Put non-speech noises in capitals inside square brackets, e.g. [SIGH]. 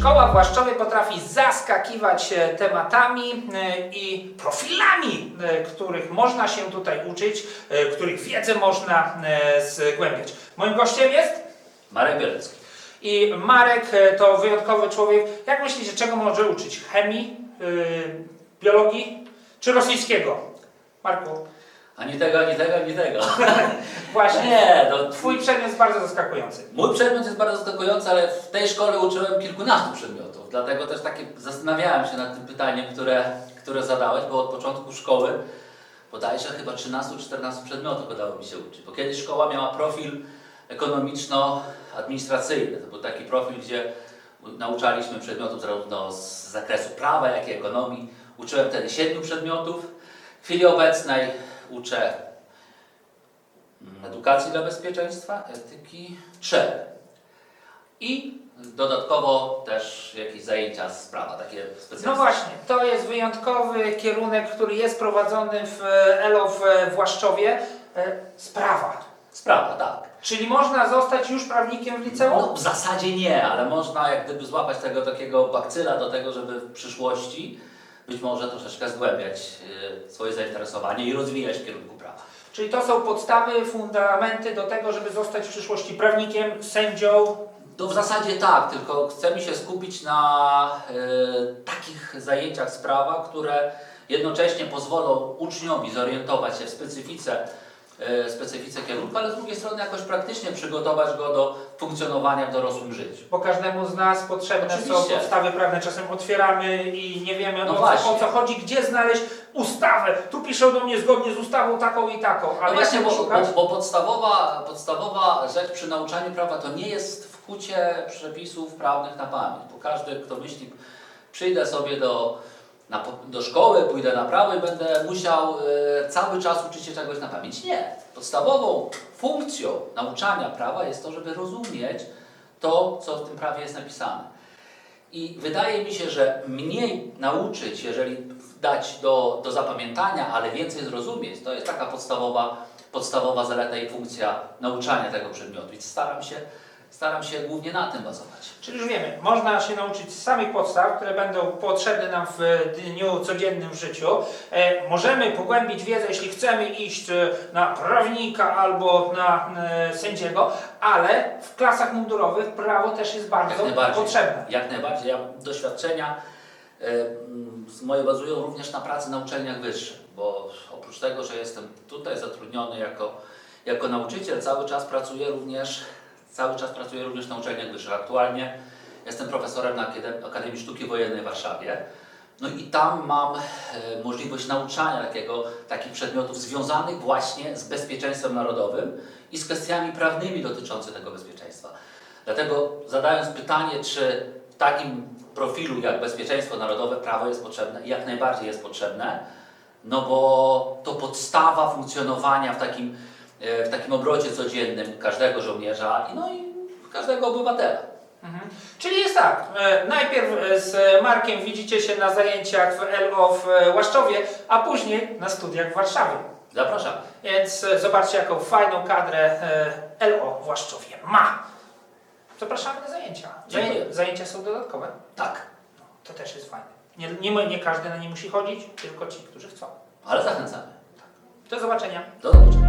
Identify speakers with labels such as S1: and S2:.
S1: Szkoła w Łaszczowie potrafi zaskakiwać e, tematami e, i profilami, e, których można się tutaj uczyć, których wiedzę można zgłębiać. Moim gościem jest
S2: Marek Bielecki.
S1: i Marek to wyjątkowy człowiek. Jak myślicie, czego może uczyć? Chemii, biologii czy rosyjskiego? Marku,
S2: Ani tego, ani tego, ani tego. [LAUGHS]
S1: właśnie.
S2: Nie, no
S1: Twój przedmiot jest bardzo zaskakujący.
S2: Mój przedmiot jest bardzo zaskakujący, ale w tej szkole uczyłem kilkunastu przedmiotów. Dlatego też takie zastanawiałem się nad tym pytaniem, które, które zadałeś, bo od początku szkoły bodajże chyba 13-14 przedmiotów udało mi się uczyć. Bo kiedyś szkoła miała profil ekonomiczno-administracyjny. To był taki profil, gdzie nauczaliśmy przedmiotów zarówno z zakresu prawa, jak i ekonomii. Uczyłem wtedy siedmiu przedmiotów. W chwili obecnej uczę edukacji dla bezpieczeństwa, etyki, trzech. I dodatkowo też jakieś zajęcia z prawa, takie specjalne.
S1: No właśnie, to jest wyjątkowy kierunek, który jest prowadzony w e, ELO w e, Właszczowie. E, Sprawa.
S2: Sprawa, tak.
S1: Czyli można zostać już prawnikiem w liceum?
S2: No, w zasadzie nie, ale można jak gdyby złapać tego takiego bakcyla do tego, żeby w przyszłości być może troszeczkę zgłębiać y, swoje zainteresowanie i rozwijać w kierunku prawa.
S1: Czyli to są podstawy, fundamenty do tego, żeby zostać w przyszłości prawnikiem, sędzią.
S2: To w zasadzie tak, tylko chcemy się skupić na e, takich zajęciach z prawa, które jednocześnie pozwolą uczniowi zorientować się w specyfice, e, specyfice kierunku, ale z drugiej strony jakoś praktycznie przygotować go do funkcjonowania w dorosłym życiu.
S1: Bo każdemu z nas potrzebne są
S2: Oczywiście.
S1: podstawy prawne. Czasem otwieramy i nie wiemy
S2: No
S1: o, co,
S2: właśnie.
S1: o co chodzi, gdzie znaleźć ustawę. Tu piszą do mnie zgodnie z ustawą taką i taką.
S2: No
S1: Ale
S2: właśnie,
S1: jak
S2: bo, bo, bo podstawowa, podstawowa rzecz przy nauczaniu prawa to nie jest wkucie przepisów prawnych na pamięć, bo każdy, kto myśli, przyjdę sobie do, na, do szkoły, pójdę na prawo i będę musiał e, cały czas uczyć się czegoś na pamięć. Nie. Podstawową funkcją nauczania prawa jest to, żeby rozumieć to, co w tym prawie jest napisane. I wydaje mi się, że mniej nauczyć, jeżeli dać do, do zapamiętania, ale więcej zrozumieć, to jest taka podstawowa, podstawowa zaleta i funkcja nauczania tego przedmiotu. I staram się, staram się głównie na tym bazować.
S1: Czyli już wiemy, można się nauczyć z samych podstaw, które będą potrzebne nam w dniu codziennym w życiu. E, możemy pogłębić wiedzę, jeśli chcemy iść e, na prawnika albo na e, sędziego, ale w klasach mundurowych prawo też jest bardzo
S2: Jak
S1: potrzebne.
S2: Jak najbardziej. Ja doświadczenia e, moje bazują również na pracy na uczelniach wyższych, bo oprócz tego, że jestem tutaj zatrudniony jako, jako nauczyciel, cały czas pracuję również, cały czas pracuję również na uczelniach wyższych. Aktualnie jestem profesorem na Akadem- Akademii Sztuki Wojennej w Warszawie. No i tam mam e, możliwość nauczania takiego, takich przedmiotów związanych właśnie z bezpieczeństwem narodowym i z kwestiami prawnymi dotyczącymi tego bezpieczeństwa. Dlatego zadając pytanie, czy w takim profilu jak bezpieczeństwo narodowe prawo jest potrzebne, jak najbardziej jest potrzebne, no bo to podstawa funkcjonowania w takim, w takim obrocie codziennym każdego żołnierza i no i każdego obywatela.
S1: Mhm. Czyli jest tak, e, najpierw e, z Markiem widzicie się na zajęciach w LO w e, Łaszczowie, a później na studiach w Warszawie.
S2: Zapraszam.
S1: Więc e, zobaczcie, jaką fajną kadrę e, LO w Łaszczowie ma. Zapraszamy na zajęcia.
S2: Dziękuję.
S1: Zajęcia, są dodatkowe.
S2: Tak,
S1: No, to też jest fajne. Nie, nie, nie każdy na nie musi chodzić, tylko ci, którzy chcą.
S2: ale zachęcamy.
S1: Do zobaczenia.
S2: Do zobaczenia.